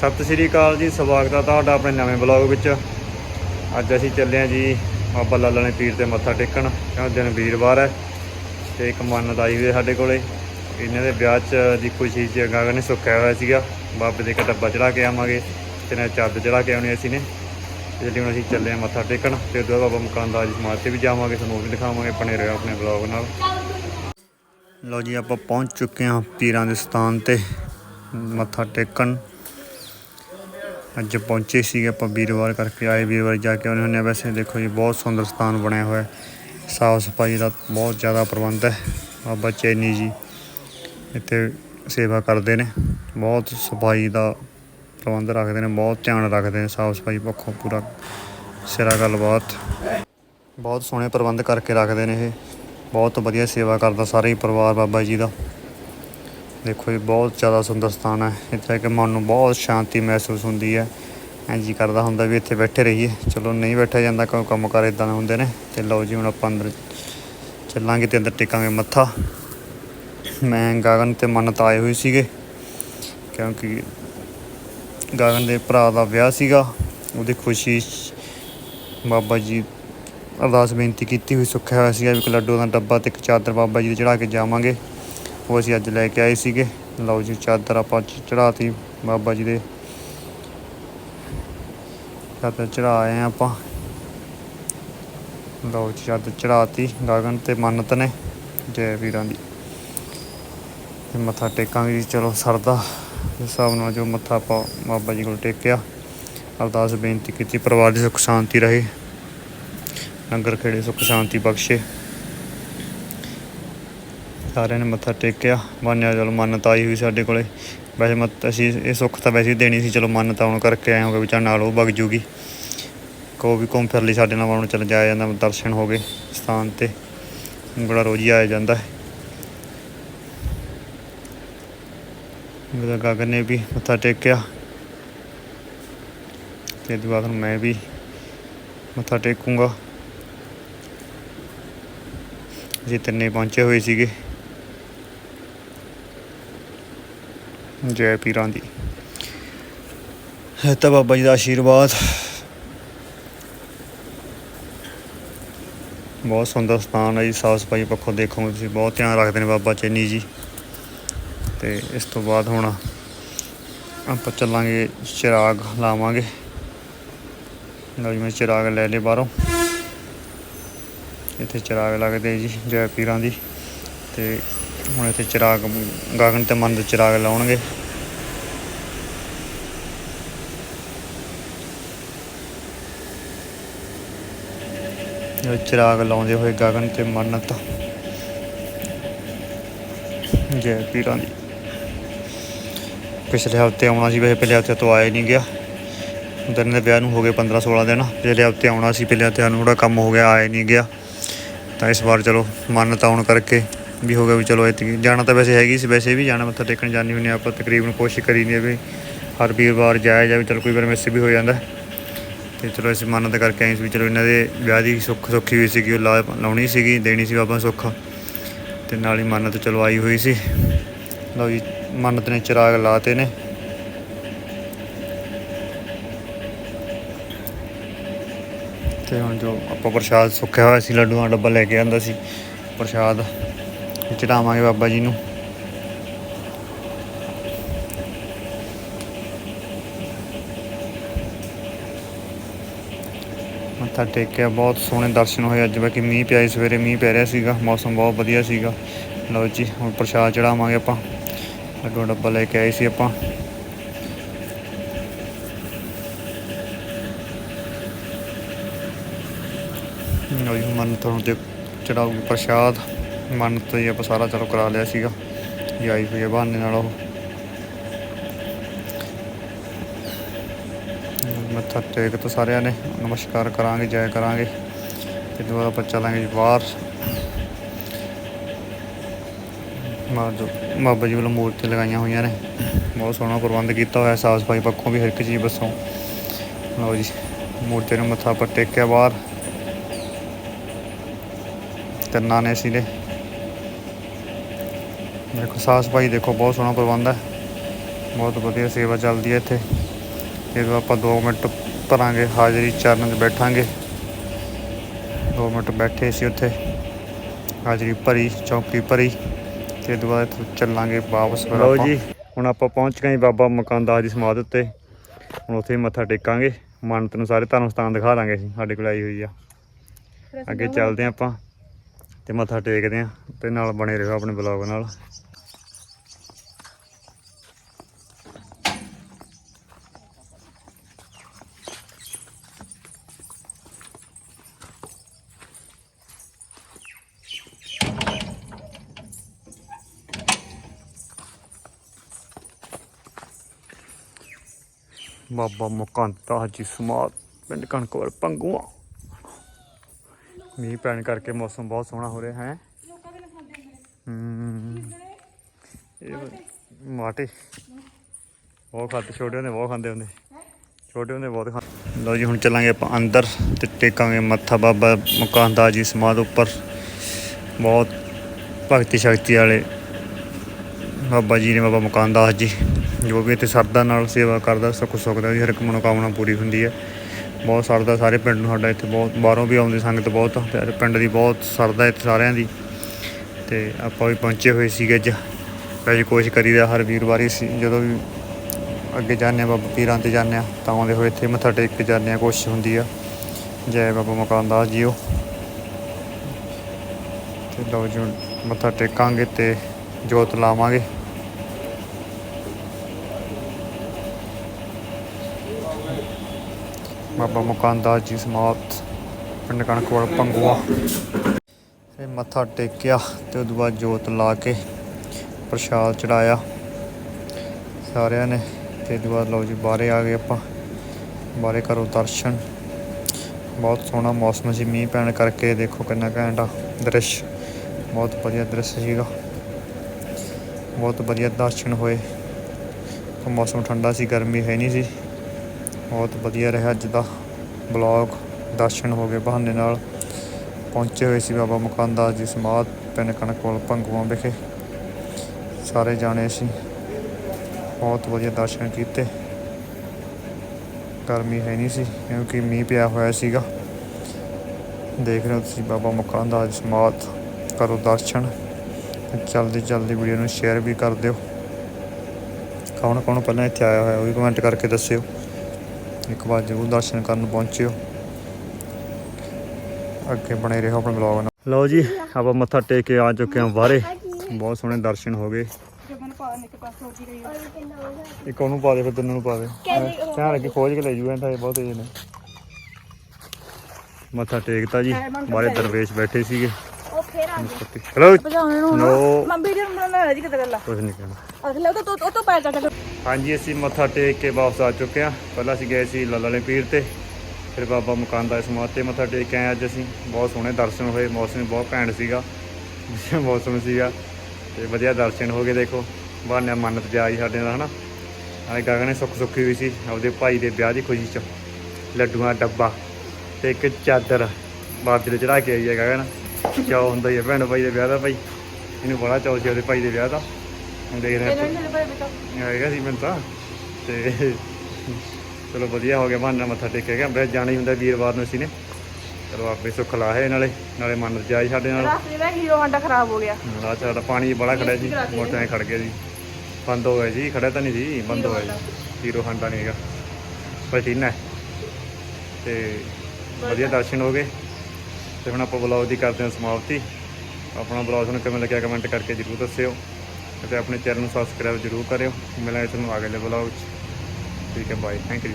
ਸਤਿ ਸ਼੍ਰੀ ਅਕਾਲ ਜੀ, ਸਵਾਗਤ ਹੈ ਤੁਹਾਡਾ ਆਪਣੇ ਨਵੇਂ ਬਲੌਗ ਵਿੱਚ। ਅੱਜ ਅਸੀਂ ਚੱਲੇ ਹਾਂ ਜੀ ਬਾਬਾ ਲਾਲਾ ਨੇ ਪੀਰ ਤੇ ਮੱਥਾ ਟੇਕਣ ਕਿਉਂ ਦਿਨ ਵੀਰਵਾਰ ਹੈ ਤੇ ਇੱਕ ਮੰਨਤ ਆਈ ਹੋਈ ਹੈ ਸਾਡੇ ਕੋਲੇ। ਇਹਨਾਂ ਦੇ ਵਿਆਹ 'ਚ ਦੀ ਖੁਸ਼ੀ 'ਚ ਗਾਗਾ ਨੇ ਸੁੱਖਿਆ ਹੋਇਆ ਸੀਗਾ। ਬਾਬੇ ਦੇ ਇੱਕ ਡੱਬਾ ਚੜਾ ਕੇ ਆਵਾਂਗੇ ਤੇ ਨਾਲ ਚੱਦ ਚੜਾ ਕੇ ਆਉਣੀ ਅਸੀਂ ਨੇ। ਜਿਹੜੀ ਹੁਣ ਅਸੀਂ ਚੱਲੇ ਹਾਂ ਮੱਥਾ ਟੇਕਣ ਤੇ ਉਦੋਂ ਬਾਬਾ ਮਕਾਨ ਦਾ ਸਮਾਜ ਤੇ ਵੀ ਜਾਵਾਂਗੇ, ਤੁਹਾਨੂੰ ਵੀ ਦਿਖਾਵਾਂਗੇ ਆਪਣੇ ਰਹੋ ਆਪਣੇ ਬਲੌਗ ਨਾਲ। ਲਓ ਜੀ, ਆਪਾਂ ਪਹੁੰਚ ਚੁੱਕੇ ਹਾਂ ਪੀਰਾਂ ਦੇ ਸਥਾਨ ਤੇ ਮੱਥਾ ਟੇਕਣ। ਅੱਜ ਪਹੁੰਚੇ ਸੀਗੇ ਆਪਾਂ ਵੀਰਵਾਰ ਕਰਕੇ, ਆਏ ਵੀਰਵਾਰ ਜਾ ਕੇ ਆਉਣੇ ਹੁੰਦੇ ਹਾਂ ਵੈਸੇ ਦੇਖੋ ਜੀ ਬਹੁਤ ਸੁੰਦਰ ਸਥਾਨ ਬਣਿਆ ਹੋਇਆ ਹੈ। ਸਾਫ਼ ਸਫ਼ਾਈ ਦਾ ਬਹੁਤ ਜ਼ਿਆਦਾ ਪ੍ਰਬੰਧ ਹੈ। ਬਾਬਾ ਚੈਨੀ ਜੀ ਇੱਥੇ ਸੇਵਾ ਕਰਦੇ ਨੇ। ਬਹੁਤ ਸਫ਼ਾਈ ਦਾ ਪ੍ਰਬੰਧ ਰੱਖਦੇ ਨੇ, ਬਹੁਤ ਧਿਆਨ ਰੱਖਦੇ ਨੇ। ਸਾਫ਼ ਸਫ਼ਾਈ ਪੱਖੋਂ ਪੂਰਾ ਸਿਰਾ ਗੱਲਬਾਤ। ਬਹੁਤ ਸੋਹਣੇ ਪ੍ਰਬੰਧ ਕਰਕੇ ਰੱਖਦੇ ਨੇ ਇਹ। ਬਹੁਤ ਵਧੀਆ ਸੇਵਾ ਕਰਦਾ ਸਾਰੇ ਹੀ ਪਰਿਵਾਰ ਬਾਬਾ ਜੀ ਦਾ। ਦੇਖੋ ਜੀ, ਬਹੁਤ ਜ਼ਿਆਦਾ ਸੁੰਦਰ ਸਥਾਨ ਹੈ। ਇੱਥੇ ਆ ਕੇ ਮਨ ਨੂੰ ਬਹੁਤ ਸ਼ਾਂਤੀ ਮਹਿਸੂਸ ਹੁੰਦੀ ਹੈ। ਐਂ ਜੀ ਕਰਦਾ ਹੁੰਦਾ ਵੀ ਇੱਥੇ ਬੈਠੇ ਰਹੀਏ। ਚਲੋ, ਨਹੀਂ ਬੈਠਿਆ ਜਾਂਦਾ ਕਿਉਂ ਕੰਮ ਕਾਰ ਇਦਾਂ ਦੇ ਹੁੰਦੇ ਨੇ। ਤੇ ਲਓ ਜੀ, ਹੁਣ ਆਪਾਂ ਅੰਦਰ ਚੱਲਾਂਗੇ ਤੇ ਅੰਦਰ ਟੇਕਾਂਗੇ ਮੱਥਾ। ਮੈਂ ਗਗਨ ਤੇ ਮੰਨਤ ਆਏ ਹੋਏ ਸੀਗੇ, ਕਿਉਂਕਿ ਗਗਨ ਦੇ ਭਰਾ ਦਾ ਵਿਆਹ ਸੀਗਾ। ਉਹਦੀ ਖੁਸ਼ੀ ਬਾਬਾ ਜੀ ਅਰਦਾਸ ਬੇਨਤੀ ਕੀਤੀ ਹੋਈ, ਸੁੱਖਿਆ ਹੋਇਆ ਸੀਗਾ ਵੀ ਇੱਕ ਲੱਡੂ ਦਾ ਡੱਬਾ ਤੇ ਇੱਕ ਚਾਦਰ ਬਾਬਾ ਜੀ ਦੇ ਚੜਾ ਕੇ ਜਾਵਾਂਗੇ। ਉਹ ਅਸੀਂ ਅੱਜ ਲੈ ਕੇ ਆਏ ਸੀਗੇ। ਲਓ ਜੀ, ਚਾਦਰ ਆਪਾਂ ਚੜਾਤੀ ਬਾਬਾ ਜੀ ਦੇ। ਚਾਦਰ ਚੜਾ ਆਏ ਆਪਾਂ। ਲਓ ਜੀ, ਚਾਦਰ ਚੜਾਤੀ ਗਗਨ ਤੇ ਮੰਨਤ ਨੇ, ਜੈ ਵੀਰਾਂ ਦੀ। ਮੱਥਾ ਟੇਕਾਂਗੇ ਜੀ, ਚਲੋ ਸਰਦਾ। ਹਿਸਾਬ ਨਾਲ ਜੋ ਮੱਥਾ ਆਪਾਂ ਬਾਬਾ ਜੀ ਕੋਲ ਟੇਕਿਆ, ਅਰਦਾਸ ਬੇਨਤੀ ਕੀਤੀ, ਪਰਿਵਾਰ ਦੀ ਸੁੱਖ ਸ਼ਾਂਤੀ ਰਹੇ। ਲੰਗਰ ਖੇੜੇ ਸੁੱਖ ਸ਼ਾਂਤੀ ਬਖਸ਼ੇ। ਸਾਰਿਆਂ ਨੇ ਮੱਥਾ ਟੇਕਿਆ। ਮੰਨਿਆ, ਚਲੋ ਮੰਨਤ ਆਈ ਹੋਈ ਸਾਡੇ ਕੋਲੇ। ਵੈਸੇ ਮਤ ਅਸੀਂ ਇਹ ਸੁੱਖ ਤਾਂ ਵੈਸੇ ਹੀ ਦੇਣੀ ਸੀ, ਚਲੋ ਮੰਨਤਾ ਆਉਣ ਕਰਕੇ ਆਏ ਹੋਗੇ ਵੀ ਚੱਲ ਨਾਲ ਉਹ ਵਗ ਜੂਗੀ। ਕੋ ਵੀ ਘੁੰਮ ਫਿਰ ਲਈ ਸਾਡੇ ਨਾਲ ਆਉਣ ਚਲ ਜਾਇਆ ਜਾਂਦਾ, ਦਰਸ਼ਨ ਹੋ ਗਏ ਸਥਾਨ ਤੇ। ਬੜਾ ਰੋਜ਼ ਆਇਆ ਜਾਂਦਾ। ਹੈ ਮੇਰਾ ਗਗਨ ਨੇ ਵੀ ਮੱਥਾ ਟੇਕਿਆ। ਤੇ ਦੁਆ ਹੁਣ ਮੈਂ ਵੀ ਮੱਥਾ ਟੇਕੂੰਗਾ। ਜੀ ਤਿੰਨੇ ਪਹੁੰਚੇ ਹੋਏ ਸੀਗੇ। ਜੈ ਪੀਰਾਂ ਦੀ। ਹੈ ਤਾਂ ਬਾਬਾ ਜੀ ਦਾ ਆਸ਼ੀਰਵਾਦ। ਬਹੁਤ ਸੁੰਦਰ ਸਥਾਨ ਹੈ ਜੀ ਸਾਫ਼ ਸਫ਼ਾਈ ਪੱਖੋਂ ਦੇਖੋਗੇ ਤੁਸੀਂ ਬਹੁਤ ਧਿਆਨ ਰੱਖਦੇ ਨੇ ਬਾਬਾ ਚੈਨੀ ਜੀ। ਤੇ ਇਸ ਤੋਂ ਬਾਅਦ ਹੁਣ ਆਪਾਂ ਚੱਲਾਂਗੇ ਚਿਰਾਗ ਲਾਵਾਂਗੇ। ਲਓ ਜੀ ਮੈਂ ਚਿਰਾਗ ਲੈ ਲਏ ਬਾਹਰੋਂ। ਇੱਥੇ ਚਿਰਾਗ ਲੱਗਦੇ ਜੀ ਜੈ ਪੀਰਾਂ ਦੀ। ਤੇ ਹੁਣ ਇੱਥੇ ਚਿਰਾਗ, ਗਗਨ ਤੇ ਮਨ ਦੇ ਚਿਰਾਗ ਲਾਉਣਗੇ। ਚਿਰਾਗ ਲਾਉਂਦੇ ਹੋਏ ਗਗਨ ਤੇ ਮੰਨਤ ਜੈ ਪੀਰਾਂ ਦੀ। ਪਿਛਲੇ ਹਫ਼ਤੇ ਆਉਣਾ ਸੀ, ਵੈਸੇ ਪਹਿਲੇ ਹਫ਼ਤੇ ਤੋਂ ਆਇਆ ਨਹੀਂ ਗਿਆ। ਦਿਨ ਦੇ ਵਿਆਹ ਨੂੰ ਹੋ ਗਏ 15 16 ਦਿਨ। ਪਿਛਲੇ ਹਫ਼ਤੇ ਆਉਣਾ ਸੀ ਪਹਿਲੇ ਹਫ਼ਤੇ ਨੂੰ ਥੋੜਾ ਕੰਮ ਹੋ ਗਿਆ, ਆਇਆ ਨਹੀਂ ਗਿਆ। ਤਾਂ ਇਸ ਵਾਰ ਚਲੋ ਮੰਨਤ ਆਉਣ ਕਰਕੇ ਵੀ ਹੋ ਗਿਆ ਵੀ ਚਲੋ ਇਤਨੀ ਜਾਣਾ ਤਾਂ ਵੈਸੇ ਹੈਗੀ ਸੀ, ਵੈਸੇ ਵੀ ਜਾਣਾ ਮੱਥਾ ਟੇਕਣ ਜਾਣੀ ਹੁੰਦੀ ਆਪਾਂ, ਤਕਰੀਬਨ ਕੋਸ਼ਿਸ਼ ਕਰੀ ਦੀ ਵੀ ਹਰ ਵੀਰਵਾਰ ਜਾਇਆ ਜਾਵੇ, ਚਲ ਕੋਈ ਵਾਰ ਮਿਸ ਵੀ ਹੋ ਜਾਂਦਾ। ਤੇ ਚਲੋ ਅਸੀਂ ਮੰਨਤ ਕਰਕੇ ਆਏ ਸੀ ਵੀ ਚਲੋ ਇਹਨਾਂ ਦੇ ਵਿਆਹ ਦੀ ਸੁੱਖ ਸੁੱਖੀ ਹੋਈ ਸੀਗੀ, ਉਹ ਲਾ ਲਾਉਣੀ ਸੀਗੀ, ਦੇਣੀ ਸੀ ਬਾਬਾ ਸੁੱਖ। ਤੇ ਨਾਲ ਹੀ ਮੰਨਤ ਚਲੋ ਆਈ ਹੋਈ ਸੀ। ਲਓ ਜੀ, ਮੰਨਤ ਨੇ ਚਿਰਾਗ ਲਾਤੇ ਨੇ। ਤੇ ਹੁਣ ਜੋ ਆਪਾਂ ਪ੍ਰਸ਼ਾਦ ਸੁੱਖਿਆ ਹੋਇਆ ਸੀ, ਲੱਡੂਆਂ ਡੱਬਾ ਲੈ ਕੇ ਆਂਦਾ ਸੀ, ਪ੍ਰਸ਼ਾਦ। ਚੜਾਵਾਂਗੇ ਬਾਬਾ ਜੀ ਨੂੰ। ਮੱਥਾ ਟੇਕਿਆ, ਬਹੁਤ ਸੋਹਣੇ ਦਰਸ਼ਨ ਹੋਏ ਅੱਜ। ਬਾਕੀ ਮੀਂਹ ਪਿਆ ਸੀ ਸਵੇਰੇ ਮੀਂਹ ਪੈ ਰਿਹਾ ਸੀਗਾ। ਮੌਸਮ ਬਹੁਤ ਵਧੀਆ ਸੀਗਾ। ਲਓ ਜੀ, ਹੁਣ ਪ੍ਰਸ਼ਾਦ ਚੜਾਵਾਂਗੇ ਆਪਾਂ। ਲੱਡੂ ਡੱਬਾ ਲੈ ਕੇ ਆਏ ਸੀ ਆਪਾਂ। ਲਓ ਜੀ ਮਨ ਤੁਹਾਨੂੰ ਤੇ ਚੜਾਉਗੀ ਪ੍ਰਸ਼ਾਦ। ਮਨ ਤੋਂ ਹੀ ਆਪਾਂ ਸਾਰਾ ਚਲੋ ਕਰਾ ਲਿਆ ਸੀਗਾ। ਜੀ ਆਈ ਹੋਈ ਹੈ ਬਹਾਨੇ ਨਾਲ ਉਹ। ਮੱਥਾ ਟੇਕ ਤੋਂ ਸਾਰਿਆਂ ਨੇ, ਨਮਸਕਾਰ ਕਰਾਂਗੇ, ਜੈ ਕਰਾਂਗੇ। ਤੇ ਦੁਬਾਰਾ ਆਪਾਂ ਚੱਲਾਂਗੇ ਜੀ ਬਾਹਰ। ਮਾਂ ਬਾਬਾ ਜੀ ਵੱਲੋਂ ਮੂਰਤੀ ਲਗਾਈਆਂ ਹੋਈਆਂ ਨੇ। ਬਹੁਤ ਸੋਹਣਾ ਪ੍ਰਬੰਧ ਕੀਤਾ ਹੋਇਆ ਸਾਫ਼ ਸਫ਼ਾਈ ਪੱਖੋਂ ਵੀ, ਹਰ ਇੱਕ ਚੀਜ਼ ਬੱਸੋਂ। ਲਓ ਜੀ ਮੂਰਤੀ ਨੂੰ ਮੱਥਾ ਪਰ ਟੇਕਿਆ ਬਾਹਰ। ਤਿੰਨਾਂ ਨੇ ਸੀ ਦੇਖੋ ਸਾਫ਼ ਸਫ਼ਾਈ ਦੇਖੋ ਬਹੁਤ ਸੋਹਣਾ ਪ੍ਰਬੰਧ ਹੈ। ਬਹੁਤ ਵਧੀਆ ਸੇਵਾ ਚੱਲਦੀ ਹੈ ਇੱਥੇ। ਜਦੋਂ ਆਪਾਂ 2 ਮਿੰਟ ਭਰਾਂਗੇ ਹਾਜ਼ਰੀ ਚਰਨ 'ਚ ਬੈਠਾਂਗੇ। 2 ਮਿੰਟ ਬੈਠੇ ਸੀ ਉੱਥੇ। ਹਾਜ਼ਰੀ ਭਰੀ ਚੌਂਕੀ ਭਰੀ। ਤੇ ਦੁਬਾਰਾ ਇੱਥੋਂ ਚੱਲਾਂਗੇ ਵਾਪਸ ਫਿਰ ਲਓ ਆਪਾਂ। ਜੀ, ਹੁਣ ਆਪਾਂ ਪਹੁੰਚ ਗਏ ਬਾਬਾ ਮਕਾਨਦਾਸ ਦੀ ਸਮਾਧ ਉੱਤੇ। ਹੁਣ ਉੱਥੇ ਮੱਥਾ ਟੇਕਾਂਗੇ। ਮੰਨਤ ਨੂੰ ਸਾਰੇ ਧਰਮ ਸਥਾਨ ਦਿਖਾ ਦਾਂਗੇ ਅਸੀਂ ਸਾਡੇ ਕੋਲ ਆਈ ਹੋਈ ਆ। ਅੱਗੇ ਚੱਲਦੇ ਹਾਂ ਆਪਾਂ ਤੇ ਮੱਥਾ ਟੇਕਦੇ ਹਾਂ ਤੇ ਨਾਲ ਬਣੇ ਰਹੋ ਆਪਣੇ ਬਲੌਗ ਨਾਲ। ਬਾਬਾ ਮੁਕੰਤਾ ਜੀ ਸਮਾਧ ਪਿੰਡ ਕਣਕਵਰ ਪੰਗੂਆ। ਮੀਂਹ ਪੈਣ ਕਰਕੇ ਮੌਸਮ ਬਹੁਤ ਸੋਹਣਾ ਹੋ ਰਿਹਾ ਹੈ। ਹਮ, ਇਹ ਮਾਟੇ। ਬਹੁਤ ਖਾਤੇ ਛੋਟੇ ਹੁੰਦੇ ਬਹੁਤ ਖਾਂਦੇ ਹੁੰਦੇ। ਛੋਟੇ ਹੁੰਦੇ ਬਹੁਤ ਖਾਂਦੇ। ਲਓ ਜੀ ਹੁਣ ਚੱਲਾਂਗੇ ਆਪਾਂ ਅੰਦਰ ਤੇ ਟੇਕਾਂਗੇ ਮੱਥਾ ਬਾਬਾ ਮੁਕੰਦਾ ਜੀ ਸਮਾਧ ਉੱਪਰ। ਬਹੁਤ ਭਗਤੀ ਸ਼ਕਤੀ ਵਾਲੇ ਬਾਬਾ ਜੀ ਨੇ ਬਾਬਾ ਮੁਕਾਨਦਾਸ ਜੀ। ਜੋ ਵੀ ਇੱਥੇ ਸਰਦਾ ਨਾਲ ਸੇਵਾ ਕਰਦਾ ਸੁੱਖ ਸੁੱਖ ਦਾ ਵੀ ਹਰ ਇੱਕ ਮਨੋਕਾਮਨਾ ਪੂਰੀ ਹੁੰਦੀ ਹੈ। ਬਹੁਤ ਸਰਦਾ ਸਾਰੇ ਪਿੰਡ ਨੂੰ ਸਾਡਾ ਇੱਥੇ ਬਹੁਤ, ਬਾਹਰੋਂ ਵੀ ਆਉਂਦੀ ਸੰਗਤ ਬਹੁਤ, ਤੇ ਪਿੰਡ ਦੀ ਬਹੁਤ ਸਰਦਾ ਇੱਥੇ ਸਾਰਿਆਂ ਦੀ। ਤੇ ਆਪਾਂ ਵੀ ਪਹੁੰਚੇ ਹੋਏ ਸੀਗੇ ਅੱਜ। ਵੈਸੇ ਕੋਸ਼ਿਸ਼ ਕਰੀਦਾ ਹਰ ਵੀਰਵਾਰ ਹੀ ਜਦੋਂ ਵੀ ਅੱਗੇ ਜਾਂਦੇ ਹਾਂ, ਬਾਬਾ ਪੀਰਾਂ ਤੇ ਜਾਂਦੇ ਹਾਂ, ਤਾਂ ਆਉਂਦੇ ਹੋਏ ਇੱਥੇ ਮੱਥਾ ਟੇਕ ਕੇ ਜਾਂਦੇ ਹਾਂ, ਕੋਸ਼ਿਸ਼ ਹੁੰਦੀ ਆ। ਜੈ ਬਾਬਾ ਮੁਕਾਨਦਾਸ ਜੀਓ। ਤੇ ਲਓ ਜੀ ਮੱਥਾ ਟੇਕਾਂਗੇ ਤੇ ਜੋਤ ਲਾਵਾਂਗੇ। ਬਾਬਾ ਮੁਕਾਨਦਾਸ ਜੀ ਸਮਾਪਤ। ਪਿੰਡ ਕਣਕਵਾਲ, ਪੰਗੂਆ। ਫਿਰ ਮੱਥਾ ਟੇਕਿਆ ਤੇ ਉਦੋਂ ਬਾਅਦ ਜੋਤ ਲਾ ਕੇ ਪ੍ਰਸ਼ਾਦ ਚੜਾਇਆ। ਸਾਰਿਆਂ ਨੇ ਤੇ ਉਦੋਂ ਬਾਅਦ ਲਓ ਜੀ ਬਾਹਰੇ ਆ ਗਏ ਆਪਾਂ। ਬਾਹਰੇ ਕਰੋ ਦਰਸ਼ਨ। ਬਹੁਤ ਸੋਹਣਾ ਮੌਸਮ ਸੀ, ਮੀਂਹ ਪੈਣ ਕਰਕੇ ਦੇਖੋ ਕਿੰਨਾ ਘੈਂਟ ਆ ਦ੍ਰਿਸ਼। ਬਹੁਤ ਵਧੀਆ ਦ੍ਰਿਸ਼ ਸੀਗਾ। ਬਹੁਤ ਵਧੀਆ ਦਰਸ਼ਨ ਹੋਏ। ਮੌਸਮ ਠੰਡਾ ਸੀ, ਗਰਮੀ ਹੈ ਨਹੀਂ ਸੀ। ਬਹੁਤ ਵਧੀਆ ਰਿਹਾ ਅੱਜ ਦਾ ਬਲੌਗ ਦਰਸ਼ਨ ਹੋ ਗਏ ਬਹਾਨੇ ਨਾਲ। ਪਹੁੰਚੇ ਹੋਏ ਸੀ ਬਾਬਾ ਮੁਕਾਨਦਾਸ ਜੀ ਸਮਾਧ ਪਿੰਡ ਕਣਕੋਲ ਭੰਗੂਆਂ ਵਿਖੇ। ਸਾਰੇ ਜਾਣੇ ਅਸੀਂ ਬਹੁਤ ਵਧੀਆ ਦਰਸ਼ਨ ਕੀਤੇ। ਗਰਮੀ ਹੈ ਨਹੀਂ ਸੀ, ਕਿਉਂਕਿ ਮੀਂਹ ਪਿਆ ਹੋਇਆ ਸੀਗਾ। ਦੇਖ ਰਹੇ ਹੋ ਤੁਸੀਂ ਬਾਬਾ ਮੁਕਾਨਦਾਸ ਜੀ ਸਮਾਧ, ਕਰੋ ਦਰਸ਼ਨ। ਤੇ ਜਲਦੀ ਜਲਦੀ ਵੀਡੀਓ ਨੂੰ ਸ਼ੇਅਰ ਵੀ ਕਰ ਦਿਓ। ਕੌਣ ਕੌਣ ਪਹਿਲਾਂ ਇੱਥੇ ਆਇਆ ਹੋਇਆ ਉਹ ਵੀ ਕਮੈਂਟ ਕਰਕੇ ਦੱਸਿਓ। ਇੱਕ ਵਾਰ ਜ਼ਰੂਰ ਦਰਸ਼ਨ ਕਰਨ ਪਹੁੰਚਿਓ। ਅੱਗੇ ਬਣੇ ਰਹੋ ਆਪਣੇ ਬਲੌਗ ਨਾਲ। ਲਓ ਜੀ ਆਪਾਂ ਮੱਥਾ ਟੇਕ ਕੇ ਆ ਚੁੱਕੇ ਹਾਂ ਬਾਹਰੇ। ਬਹੁਤ ਸੋਹਣੇ ਦਰਸ਼ਨ ਹੋ ਗਏ। ਇੱਕ ਉਹਨੂੰ ਪਾ ਦੇ ਫਿਰ ਤਿੰਨਾਂ ਨੂੰ ਪਾ ਦੇ। ਧਿਆਨ ਰੱਖੀ ਖੋਜ ਕੇ ਲੈ ਤਾਂ ਇਹ ਬਹੁਤ ਤੇਜ਼ ਨੇ। ਮੱਥਾ ਟੇਕਤਾ ਜੀ ਬਾਹਰੇ ਦਰਵੇਸ਼ ਬੈਠੇ ਸੀਗੇ। ਹਲੋ ਭਜਾਉਣੇ ਨੂੰ ਨੋ ਮੈਂ ਵੀਡੀਓ ਨੂੰ ਬਣਾ ਜੀ ਕਿਤੇ ਗੱਲਾਂ ਕੁਝ ਨਹੀਂ ਕਹਿਣਾ। ਅਗਲੇ ਉਹ ਤੋਂ ਉਹ ਤੋਂ ਪੈ ਜਾ ਹਾਂਜੀ, ਅਸੀਂ ਮੱਥਾ ਟੇਕ ਕੇ ਵਾਪਸ ਆ ਚੁੱਕੇ ਹਾਂ। ਪਹਿਲਾਂ ਅਸੀਂ ਗਏ ਸੀ ਲੱਲਾ ਪੀਰ ਤੇ, ਫਿਰ ਬਾਬਾ ਮੁਕਾਨਦਾ ਸਮਾਧ ਤੇ ਮੱਥਾ ਟੇਕ ਕੇ ਆਏ ਅੱਜ ਅਸੀਂ। ਬਹੁਤ ਸੋਹਣੇ ਦਰਸ਼ਨ ਹੋਏ, ਮੌਸਮ ਬਹੁਤ ਘੈਂਟ ਸੀਗਾ ਮੌਸਮ ਸੀਗਾ। ਤੇ ਵਧੀਆ ਦਰਸ਼ਨ ਹੋ ਗਏ, ਦੇਖੋ। ਬਹਾਨੇ ਮੰਨਤ ਜਾਈ ਸਾਡੇ ਨਾਲ, ਹਨਾ। ਆਏ ਗਗਨ ਸੁੱਖ ਸੁੱਖੀ ਵੀ ਸੀ, ਆਪਦੇ ਭਾਈ ਦੇ ਵਿਆਹ ਦੀ ਖੁਸ਼ੀ ਚ। ਲੱਡੂਆਂ ਡੱਬਾ ਤੇ ਇੱਕ ਚਾਦਰ ਬਾਦਲ ਚੜਾ ਕੇ ਆਈ ਹੈ ਗਗਨ। ਚਾਅ ਹੁੰਦਾ ਹੀ ਹੈ, ਭੈਣ ਭਾਈ ਦੇ ਵਿਆਹ ਦਾ ਭਾਈ। ਇਹਨੂੰ ਬੜਾ ਚਾਅ ਸੀ ਉਹਦੇ ਭਾਈ ਦੇ ਵਿਆਹ ਦਾ। ਹੁਣ ਦੇਖਦੇ ਹਾਂ ਆਪਾਂ। ਆਏਗਾ ਸੀ ਮੈਨੂੰ ਤਾਂ। ਤੇ ਚਲੋ ਵਧੀਆ ਹੋ ਗਿਆ ਬਹਾਨਾ ਮੱਥਾ ਟੇਕਿਆ ਗਿਆ। ਬਸ ਜਾਣਾ ਹੀ ਹੁੰਦਾ ਵੀਰਵਾਰ ਨੂੰ ਅਸੀਂ ਨੇ। ਚਲੋ ਆਪੇ ਸੁੱਖ ਲਾਹੇ ਨਾਲੇ ਨਾਲੇ ਮਨ ਜਾਈ ਸਾਡੇ ਨਾਲ। ਰਾਸਤੇ ਵਿੱਚ ਹੀਰੋ ਹਾਂਡਾ ਖਰਾਬ ਹੋ ਗਿਆ। ਆ ਸਾਡਾ ਪਾਣੀ ਬੜਾ ਖੜਾ ਜੀ ਮੋਟਰਾਂ ਖੜ ਗਿਆ ਜੀ। ਬੰਦ ਹੋ ਗਿਆ ਜੀ ਖੜਾ ਤਾਂ ਨਹੀਂ ਸੀ ਬੰਦ ਹੋ ਗਿਆ ਜੀ। ਹੀਰੋ ਹੰਡਾ ਨਹੀਂ ਹੈਗਾ। ਪਟੀਨਾ ਤੇ ਵਧੀਆ ਦਰਸ਼ਨ ਹੋ ਗਏ। ਤੇ ਹੁਣ ਆਪਾਂ ਬਲੌਗ ਦੀ ਕਰਦੇ ਹਾਂ ਸਮਾਪਤੀ। ਆਪਣਾ ਬਲੌਗ ਤੁਹਾਨੂੰ ਕਿਵੇਂ ਲੱਗਿਆ ਕਮੈਂਟ ਕਰਕੇ ਜਰੂਰ ਦੱਸਿਓ। ਅਤੇ ਆਪਣੇ ਚੈਨਲ ਨੂੰ ਸਬਸਕ੍ਰਾਈਬ ਜਰੂਰ ਕਰਿਓ। ਮਿਲਾਂਗੇ ਤੁਹਾਨੂੰ ਅਗਲੇ ਬਲੌਗ 'ਚ। ਠੀਕ ਹੈ ਬਾਏ ਥੈਂਕ ਯੂ